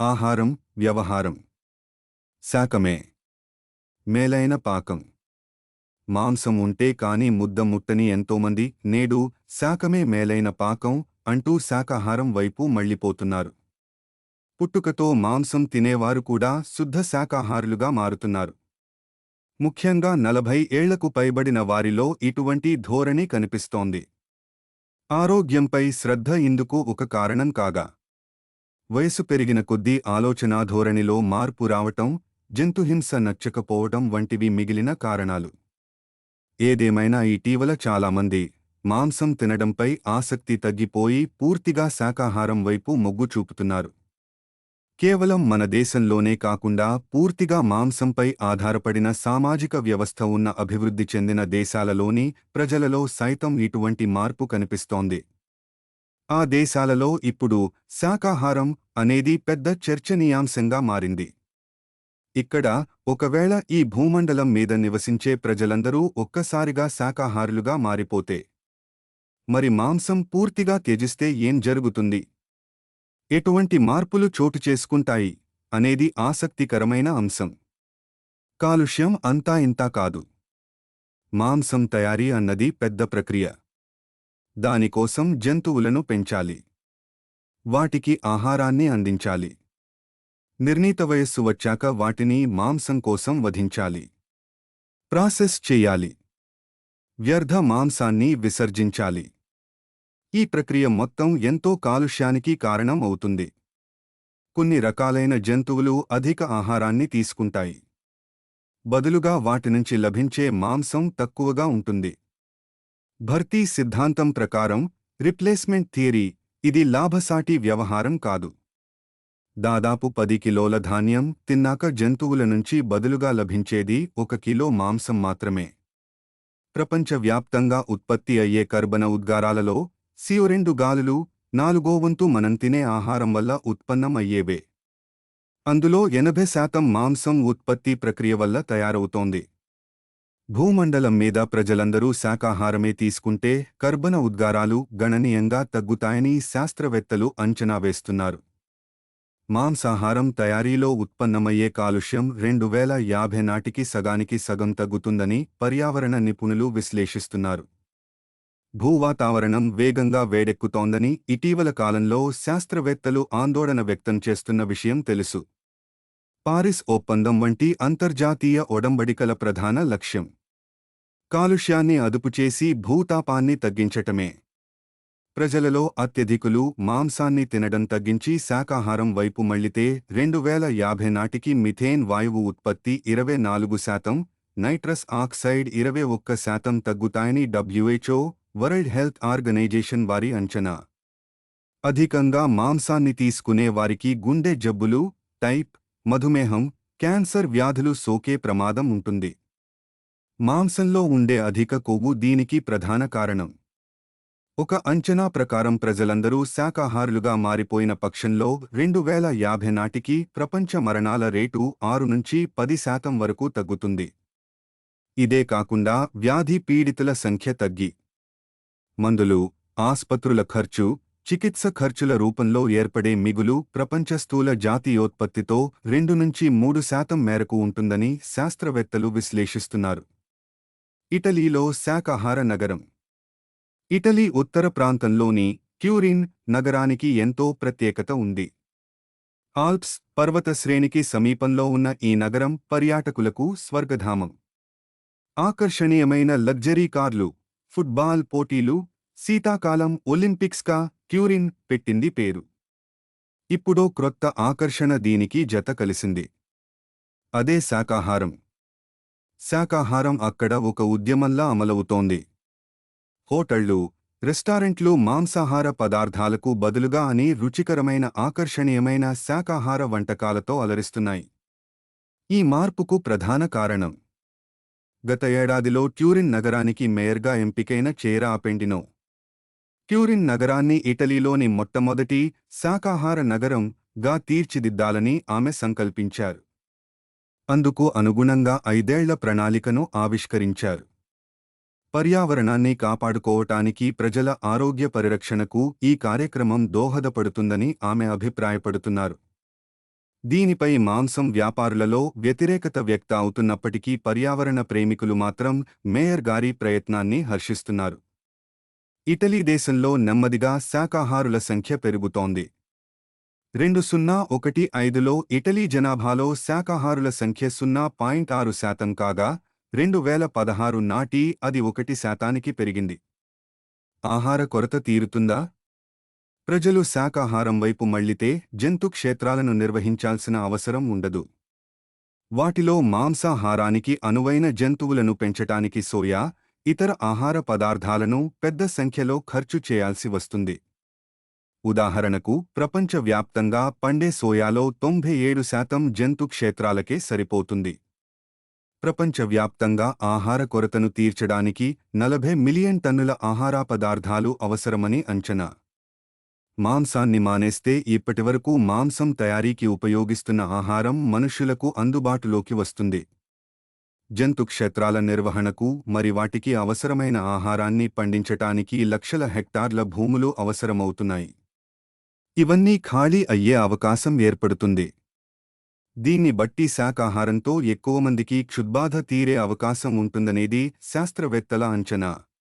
ఆహారం వ్యవహారం. శాకమే. మేలైన పాకం. మాంసం ఉంటే కాని ముద్ద ముట్టని ఎంతోమంది నేడు శాకమే మేలైన పాకం అంటూ శాకాహారం వైపు మళ్ళిపోతున్నారు పుట్టుకతో మాంసం తినేవారు కూడా శుద్ధ శాకాహారులుగా మారుతున్నారు. ముఖ్యంగా నలభై ఏళ్ళకు పైబడిన వారిలో ఇటువంటి ధోరణి కనిపిస్తోంది. ఆరోగ్యంపై శ్రద్ధ ఇందుకు ఒక కారణం కాగా వయసు పెరిగిన కొద్దీ ఆలోచనా ధోరణిలో మార్పు రావటం జంతుహింస నచ్చకపోవటం వంటివి మిగిలిన కారణాలు. ఏదేమైనా ఇటీవల చాలామంది మాంసం తినడంపై ఆసక్తి తగ్గిపోయి పూర్తిగా శాకాహారం వైపు మొగ్గు చూపుతున్నారు. కేవలం మన దేశంలోనే కాకుండా పూర్తిగా మాంసంపై ఆధారపడిన సామాజిక వ్యవస్థ ఉన్న అభివృద్ధి చెందిన దేశాలలోని ప్రజలలో సైతం ఇటువంటి మార్పు కనిపిస్తోంది. ఆ దేశాలలో ఇప్పుడు శాకాహారం అనేది పెద్ద చర్చనీయాంశంగా మారింది. ఇక్కడ ఒకవేళ ఈ భూమండలం మీద నివసించే ప్రజలందరూ ఒక్కసారిగా శాకాహారులుగా మారిపోతే మరి మాంసం పూర్తిగా త్యజిస్తే ఏం జరుగుతుంది? ఎటువంటి మార్పులు చోటు చేసుకుంటాయి అనేది ఆసక్తికరమైన అంశం. కాలుష్యం అంతా ఇంతా కాదు. మాంసం తయారీ అన్నది పెద్ద ప్రక్రియ. దానికోసం జంతువులను పెంచాలి. వాటికి ఆహారాన్ని అందించాలి. నిర్ణీత వయస్సు వచ్చాక వాటిని మాంసం కోసం వధించాలి. ప్రాసెస్ చెయ్యాలి వ్యర్థ మాంసాన్ని విసర్జించాలి. ఈ ప్రక్రియ మొత్తం ఎంతో కాలుష్యానికి కారణం అవుతుంది. కొన్ని రకాలైన జంతువులు అధిక ఆహారాన్ని తీసుకుంటాయి. బదులుగా వాటి నుంచి లభించే మాంసం తక్కువగా ఉంటుంది. భర్తీ సిద్ధాంతం ప్రకారం రిప్లేస్మెంట్ థియరీ ఇది లాభసాటి వ్యవహారం కాదు. దాదాపు పది కిలోల ధాన్యం తిన్నాక జంతువుల నుంచి బదులుగా లభించేది ఒక కిలో మాంసం మాత్రమే. ప్రపంచవ్యాప్తంగా ఉత్పత్తి అయ్యే కర్బన ఉద్గారాలలో సియోరెండు గాలులు నాలుగో వంతు మనం తినే ఆహారం వల్ల ఉత్పన్నం అయ్యేవే. అందులో ఎనభై శాతం మాంసం ఉత్పత్తి ప్రక్రియ వల్ల తయారవుతోంది. భూమండలం మీద ప్రజలందరూ శాకాహారమే తీసుకుంటే కర్బన ఉద్గారాలు గణనీయంగా తగ్గుతాయని శాస్త్రవేత్తలు అంచనా వేస్తున్నారు. మాంసాహారం తయారీలో ఉత్పన్నమయ్యే కాలుష్యం రెండు వేల యాభై నాటికి సగానికి సగం తగ్గుతుందని పర్యావరణ నిపుణులు విశ్లేషిస్తున్నారు. భూవాతావరణం వేగంగా వేడెక్కుతోందని ఇటీవల కాలంలో శాస్త్రవేత్తలు ఆందోళన వ్యక్తం చేస్తున్న విషయం తెలుసు. పారిస్ ఒప్పందం వంటి అంతర్జాతీయ ఒడంబడికల ప్రధాన లక్ష్యం. కాలుష్యాన్ని అదుపుచేసి భూతాపాన్ని తగ్గించటమే. ప్రజలలో అత్యధికులు మాంసాన్ని తినడం తగ్గించి శాకాహారం వైపు మళ్ళితే రెండు వేల యాభై నాటికి మిథేన్ వాయువు ఉత్పత్తి ఇరవై నాలుగు శాతం నైట్రస్ ఆక్సైడ్ ఇరవై ఒక్క శాతం తగ్గుతాయని డబ్ల్యూహెచ్ఓ వరల్డ్ హెల్త్ ఆర్గనైజేషన్ వారి అంచనా. అధికంగా మాంసాన్ని తీసుకునే వారికి గుండె జబ్బులు టైప్ మధుమేహం క్యాన్సర్ వ్యాధులు సోకే ప్రమాదం ఉంటుంది. మాంసంలో ఉండే అధిక కొవ్వు దీనికి ప్రధాన కారణం. ఒక అంచనా ప్రకారం ప్రజలందరూ శాకాహారులుగా మారిపోయిన పక్షంలో రెండు వేల యాభై నాటికి ప్రపంచ మరణాల రేటు ఆరు నుంచి పది శాతం వరకు తగ్గుతుంది. ఇదే కాకుండా వ్యాధి పీడితుల సంఖ్య తగ్గి. మందులు ఆస్పత్రుల ఖర్చు చికిత్స ఖర్చుల రూపంలో ఏర్పడే మిగులు ప్రపంచ స్థూల జాతీయోత్పత్తితో రెండు నుంచి మూడు శాతం మేరకు ఉంటుందని శాస్త్రవేత్తలు విశ్లేషిస్తున్నారు. ఇటలీలో శాకాహార నగరం. ఇటలీ ఉత్తర ప్రాంతంలోని క్యూరిన్ నగరానికి ఎంతో ప్రత్యేకత ఉంది. ఆల్ప్స్ పర్వత శ్రేణికి సమీపంలో ఉన్న ఈ నగరం పర్యాటకులకు స్వర్గధామం. ఆకర్షణీయమైన లగ్జరీ కార్లు ఫుట్బాల్ పోటీలు శీతాకాలం ఒలింపిక్స్గా క్యూరిన్ పెట్టింది పేరు. ఇప్పుడో క్రొత్త ఆకర్షణ దీనికి జత కలిసింది. అదే శాకాహారం. శాకాహారం అక్కడ ఒక ఉద్యమంలా అమలవుతోంది. హోటళ్ళు రెస్టారెంట్లు మాంసాహార పదార్థాలకు బదులుగా అని రుచికరమైన ఆకర్షణీయమైన శాకాహార వంటకాలతో అలరిస్తున్నాయి. ఈ మార్పుకు ప్రధాన కారణం. గత ఏడాదిలో ట్యూరిన్ నగరానికి మేయర్గా ఎంపికైన చేరా అపెండినో ట్యూరిన్ నగరాన్ని ఇటలీలోని మొట్టమొదటి శాకాహార నగరం గా తీర్చిదిద్దాలని ఆమె సంకల్పించారు. అందుకు అనుగుణంగా ఐదేళ్ళ ప్రణాళికను ఆవిష్కరించారు. పర్యావరణాన్ని కాపాడుకోవటానికి ప్రజల ఆరోగ్య పరిరక్షణకు ఈ కార్యక్రమం దోహదపడుతుందని ఆమె అభిప్రాయపడుతున్నారు. దీనిపై మాంసం వ్యాపారులలో వ్యతిరేకత వ్యక్త అవుతున్నప్పటికీ పర్యావరణ ప్రేమికులు మాత్రం మేయర్ గారి ప్రయత్నాన్ని హర్షిస్తున్నారు. ఇటలీ దేశంలో నెమ్మదిగా శాకాహారుల సంఖ్య పెరుగుతోంది. రెండు సున్నా ఒకటి ఐదులో ఇటలీ జనాభాలో శాకాహారుల సంఖ్య సున్నా పాయింట్ ఆరు శాతం కాగా రెండు వేల పదహారు నాటి అది ఒకటి శాతానికి పెరిగింది. ఆహార కొరత తీరుతుందా? ప్రజలు శాకాహారం వైపు మళ్ళితే జంతు క్షేత్రాలను నిర్వహించాల్సిన అవసరం ఉండదు. వాటిలో మాంసాహారానికి అనువైన జంతువులను పెంచటానికి సోయా ఇతర ఆహార పదార్థాలను పెద్ద సంఖ్యలో ఖర్చు చేయాల్సి వస్తుంది. ఉదాహరణకు ప్రపంచవ్యాప్తంగా పండే సోయాలో తొంభై ఏడు శాతం జంతు క్షేత్రాలకే సరిపోతుంది. ప్రపంచవ్యాప్తంగా ఆహార కొరతను తీర్చడానికి నలభై మిలియన్ టన్నుల ఆహార పదార్థాలు అవసరమని అంచనా. మాంసాన్ని మానేస్తే ఇప్పటివరకు మాంసం తయారీకి ఉపయోగిస్తున్న ఆహారం మనుష్యులకు అందుబాటులోకి వస్తుంది. జంతు క్షేత్రాల నిర్వహణకు మరి వాటికి అవసరమైన ఆహారాన్ని పండించటానికి లక్షల హెక్టార్ల భూములు అవసరమవుతున్నాయి. ఇవన్నీ ఖాళీ అయ్యే అవకాశం ఏర్పడుతుంది. దీన్ని బట్టి శాకాహారంతో ఎక్కువ మందికి క్షుద్బాధ తీరే అవకాశం ఉంటుందనేది శాస్త్రవేత్తల అంచనా.